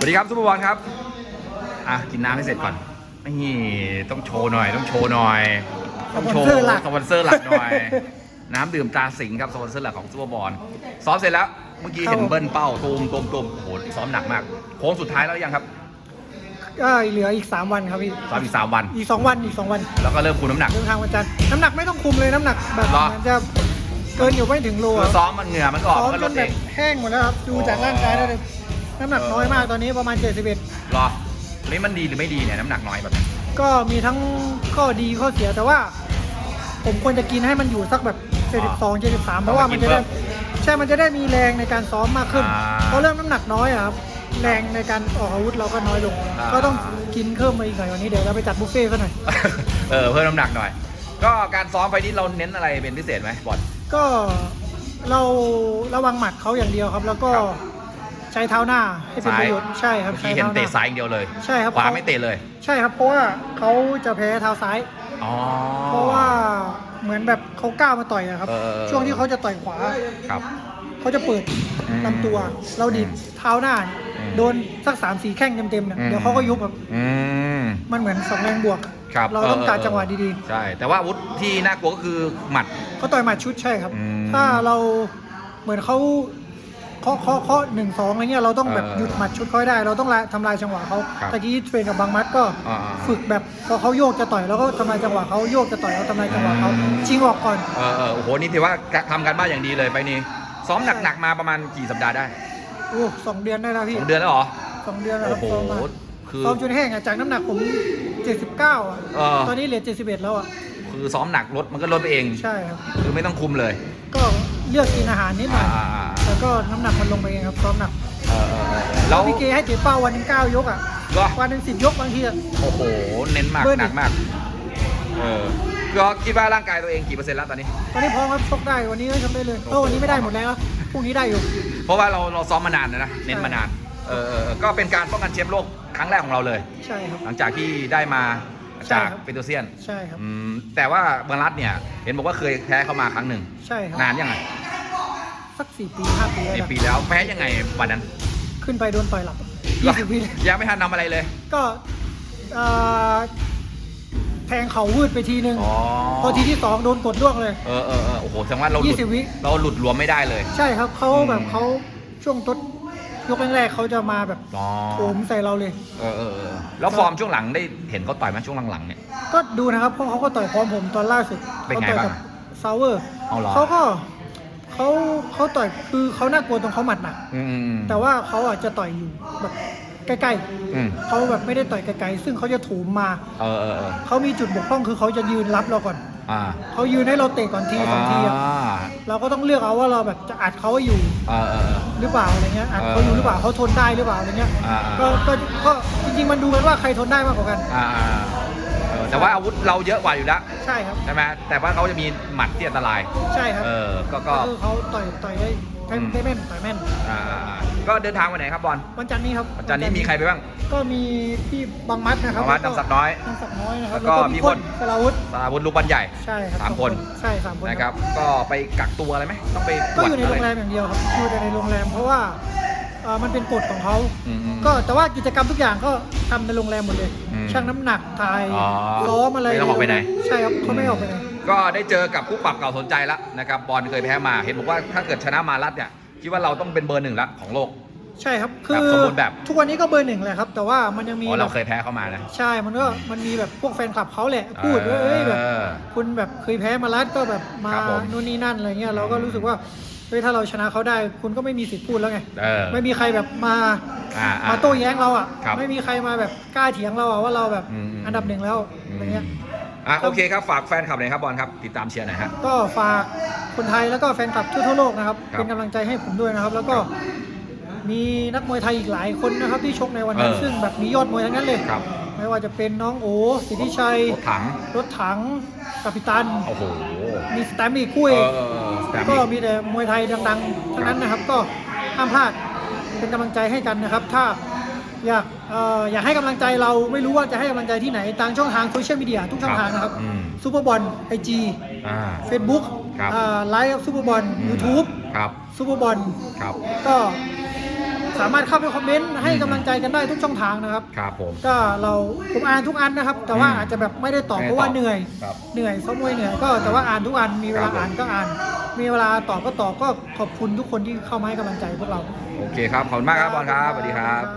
วัสดีครับซุปเปอร์บอลครับ อะกินน้ำให้เสร็จก่อน นี่ต้องโชว์หน่อย ต้องโชว์หน่อย ต้องโชว์สปอนเซอร์หลัก สปอนเซอร์หลักหน่อย น้ำดื่มตราสิงห์ครับสปอนเซอร์หลักของซุปเปอร์บอลซ้อมเสร็จแล้ว เมื่อกี้เห็นเบิ้ลเป้าตูมตูมตูมโอ้โหซ้อมหนักมาก โค้งสุดท้ายแล้วยังครับ ก็เหลืออีก 3 วันครับพี่ซ้อมอีกสามวัน อีก 2 วันอีก 2 วันแล้วก็เริ่มคูณน้ำหนัก เดินทางวันจันทร์น้ำหนักไม่ต้องคุมเลยน้ำหนักแบบเหรอมันจะเกินอยู่ไม่ถึงโลคืออะซ้อมมันเหงื่อมันก็ออกซ้อมมันก็จลนดแบเอบง แห้งหมดแล้วครับดูจากร่างกายได้เลย น้ำหนักน้อยมากตอนนี้ประมาณ 71รอนี่มันดีหรือไม่ดีเนี่ยน้ำหนักน้อยแบบนี้ก็มีทั้งข้อดีข้อเสียแต่ว่า ผมควรจะกินให้มันอยู่สักแบบ 72 73 เพราะว่ามันจะได้ใช่มันจะได้มีแรงในการซ้อมมากขึ้นอ่าเพราะเริ่มน้ำหนักน้อยอะครับแรงในการออกอาวุธเราก็น้อยลงอ่าก็ต้องกินเพิ่มมาอีกหน่อยวันนี้เดี๋ยวเราไปจัดบุฟเฟ่ต์ซะหน่อยเออเพิ่มน้ำหนักหน่อย ก็การซ้อมไฟนี้เราเน้นอะไรเป็นพิเศษไหมบอลก็เราระวังหมัดเขาอย่างเดียวครับ แล้วก็ครับ ใช้เท้าหน้าให้เป็นซ้ายประโยชน์ใช่ครับเมื่อใช้กี้เห็นเท้าหเตะน้าซ้ายอย่างเดียวเลยใช่ครับขวาเขาไม่เตะเลย ใช่ครับเพราะว่าเขาจะแพ้เท้าซ้ายอ๋อเพราะว่าเหมือนแบบเขาก้าวมาต่อยอะครับเออช่วงที่เขาจะต่อยขวาครับเขาจะเปิดอืมลำตัว เราดิดอืมเท้าหน้าอืมโดนสักสามสี่แข้งเต็มๆเนี่ยอืมเดี๋ยวเขาก็ยุบครับอืมมันเหมือนสองแรงบวกครับเราต้องการเจังหวะดีใช่ แต่ว่าอาวุธที่น่ากลัวก็คือหมัดๆเขาต่อยหมัดชุดใช่ครับอืมถ้าเราเหมือนเขา เคาะเคาะเคาะหนึ่งสองอะไรเงี้ยเราต้องแบบเออหยุดหมัดชุดเขาให้ได้ เราต้องละทำลายจังหวะเขาครับตะกี้เทรนกับบางมัดก็อ่าๆฝึกแบบพอเขาโยกจะต่อยแล้วก็ทำลายจังหวะเขาโยกจะต่อยเราทำลายจังหวะเขาอืม ชิงออกก่อน เออเออโอ้โหนี่ถือว่าทำกันบ้านอย่างดีเลยไปนี่ซ้อมหนักๆมาประมาณกี่สัปดาห์ได้โอ้สองเดือนได้แล้วพี่สองเดือนแล้วเหรอ สองเดือนแล้วคโอ้รับโหซ้อมมาคือ ซ้อมจนแห้งอะจากน้ำหนักผม79อะเออ ตอนนี้เหลือ71แล้วอะคือซ้อมหนักลดมันก็ลดไปเอง ใช่ครับ คือไม่ต้องคุมเลย ก็ เลือกกินอาหารนิดหน่อย อ่าๆแต่ก็น้ำหนักมันลงไปเองครับซ้อมหนักเออเออเออแล้ว พี่เกให้เตะเป้าวันหนึง9ยกอะก็วันหนึ่ง10ยกบางทีอะ โอ้โห เน้นมาก เบิ้ล หนักมาก เออก็คิดว่าร่างกายตัวเองกี่เปอร์เซ็นต์แล้วตอนนี้ ตอนนี้พร้อมครับชกได้วันนี้ก็ทำได้เลยเออวันนี้ไม่ได้หมดแล้วพรุ่งนี้ได้อยู่ เพราะว่าเราเราซ้อมมานานนะนะ เน้นมานาน เออเออเออก็เป็นการป้องกันแชมป์โลกครั้งแรกของเราเลย ใช่ครับ หลังจากที่ได้มาใช่จากครับ เปโตรเซียนใช่ครับ อืมแต่ว่าเบอร์รัตเนี่ย เห็นบอกว่าเคยแพ้เข้ามาครั้งหนึ่ง ใช่ครับ นานยังไง สักสี่ปีห้าปีแล้วในนะปีแล้วแพ้ยังไงวันนั้นขึ้นไปโดนต่อยหลับยี่สิบวิเลยยังไม่ทันทำอะไรเลย ก็เอ่อแทงเข่าวืดไปทีนึง อ๋อ พอทีที่สองโดนกดล่วงเลย เออเออเออโอ้โหแสดงว่าเราหลุดยี่สิบวิ เราหลุดรวมไม่ได้เลย ใช่ครับเขาอืมแบบเขาช่วงต้นยกแรกๆเขาจะมาแบบอ๋อ โถมใส่เราเลย เออเออเออแล้วฟอร์มช่วงหลังได้เห็นเขาต่อยไหมช่วงหลังๆเนี่ย ก็ดูนะครับเพราะเขาก็ต่อยพร้อมผมตอนล่าสุดเป็นไงเขาต่อยบ้างกับซาวเวอร์เอาเหรอ เขาก็ เขาเขาต่อยคือเขาน่ากลัวตรงเขาหมัดหนักอืมอืมอืม แต่ว่าเขาอาจจะต่อยอยู่แบบใกล้อืม ๆเขาแบบไม่ได้ต่อยไกลๆซึ่งเขาจะโถูมมาเออเออเออเขามีจุดบกพร่องคือเขาจะยืนรับเราก่อนอ่าเขายืนให้เราเตะก่อนทีสองทีอะอ่าเราก็ต้องเลือกเอาว่าเราแบบจะอัดเขาอยู่ เออเออเออ หรือเปล่าอะไรเงี้ยอัดเขาอยู่หรือเปล่าเขาทนได้หรือเปล่าอะไรเงี้ยอ่า ก็ก็ก็จริงๆมันดูกันว่าใครทนได้มากกว่ากัน อ่าอ่าเออ แต่ว่าอาวุธเราเยอะกว่าอยู่แล้วใช่ครับ ใช่ไหมแต่ว่าเขาจะมีหมัดที่อันตราย ใช่ครับเออก็ก็ก็คือเขาต่อยต่อยได้ได้อืม ได้แม่นต่อยแม่นอ่าอ่าอ่าก็เดินทางไปไหนครับบอลวันจันทร์นี้ครับวันจันทร์นี้มีใครไปบ้าง ก็มีพี่บางมัดนะครับบางมัดแล้วนำศักดิ์น้อยนำศักดิ์น้อยนะครับแล้วก็พี่พี่พพลลสราวุธสาวุธลูกบอลใหญ่ ใช่ครับสามคน ใช่สามคนนะครับ ก็ไปกักตัวอะไรไหมต้องไปตรก็วจอยู่ในอะโรไรงแรมอย่างเดียวครับอยู่แต่ในโรงแรมเพราะว่าเอ่อมันเป็นกฎของเขา อืมอืมก็แต่ว่ากิจกรรมทุกอย่างก็ทำในโรงแรมหมดเลย อืมชั่งน้ำหนักถ่ายอ๋อซ้อมอะไรไม่ต้องออกไปไหน ใช่ครับเขาไม่ออกไปไหน ก็ได้เจอกับคู่ปรับเก่าสนใจแล้วนะครับบอลเคยแพ้มาเห็นบอกว่าถ้าเกิดชนะมารัดเนี่ยคิดว่าเราต้องเป็นเบอร์หนึ่งละของโลก ใช่ครับคืแบบอสมบูรณ์แบบ ทุกวันนี้ก็เบอร์หนึ่งแหละครับ แต่ว่ามันยังมีอ๋อเราแบบเคยแพ้เข้ามานะใช่มันก็มันมีแบบพวกแฟนคลับเขาแหละพูดว่าเอ้ยแบบ เออ คุณแบบเคยแพ้มารัดก็แบบมาครับผมนู่นนี่นั่นอะไรเงี้ยเราก็รู้สึกว่า เฮ้ยถ้าเราชนะเขาได้ คุณก็ไม่มีสิทธิ์พูดแล้วไงเออ ไม่มีใครแบบมาอ่าอ่ามาโต้แย้งเราอะครับไม่มีใครมาแบบกล้าเถียงเราอะว่าเราแบบอืมอืม อันดับหนึ่งแล้วอะไรเงี้ย อะโอเคครับฝากแฟนคลับหน่อยครับบอลครับติดตามเชียร์หน่อยฮะ ก็ฝากคนไทยแล้วก็แฟนคลับทั่วทั่วโลกนะครับ ครับเป็นกำลังใจให้ผมด้วยนะครับ แล้วก็มีนักมวยไทยอีกหลายคนนะครับที่ชกในวันนั้นเออ ซึ่งแบบมียอดมวยทั้งนั้นเลย ครับ ไม่ว่าจะเป็นน้องโอสิทธิชัย รถถัง รถถังกัปตัน โอ้โห มีสแตมป์อีกคู่เอเอองเออเออแต่ก็มีมีแต่มวยไทยดังๆทั้งนั้นนะครับก็ห้ามพลาดเป็นกำลังใจให้กันนะครับ ถ้าอยากเอ่ออยากให้กำลังใจเราไม่รู้ว่าจะให้กำลังใจที่ไหนทางช่องทางโซเชียลมีเดียทุกช่องทางนะครับอืม ซูเปอร์บอลไอจีอ่า เฟซบุ๊กครับ ไลฟ์ซูเปอร์บอลยูทูบครับ ซูเปอร์บอล ครับ ก็ สามารถเข้าไปคอมเมนต์ให้กำลังใจกันได้ทุกช่องทางนะครับ ครับผม ก็เราผมอ่านทุกอันนะครับ แต่ว่าอืมอาจจะแบบไม่ได้ตอบไม่ได้เพราะว่าตอบเหนื่อย ครับเหนื่อยซ้อมมวยเหนื่อยก็แต่ว่าอ่านทุกอันมีเวครัลาบผม อ่านก็อ่าน มีเวลาตอบก็ตอบก็ขอบคุณทุกคนที่เข้ามาให้กำลังใจพวกเราโอเคครับ ขอบคุณมากครับบอลครับสวัสดีครับ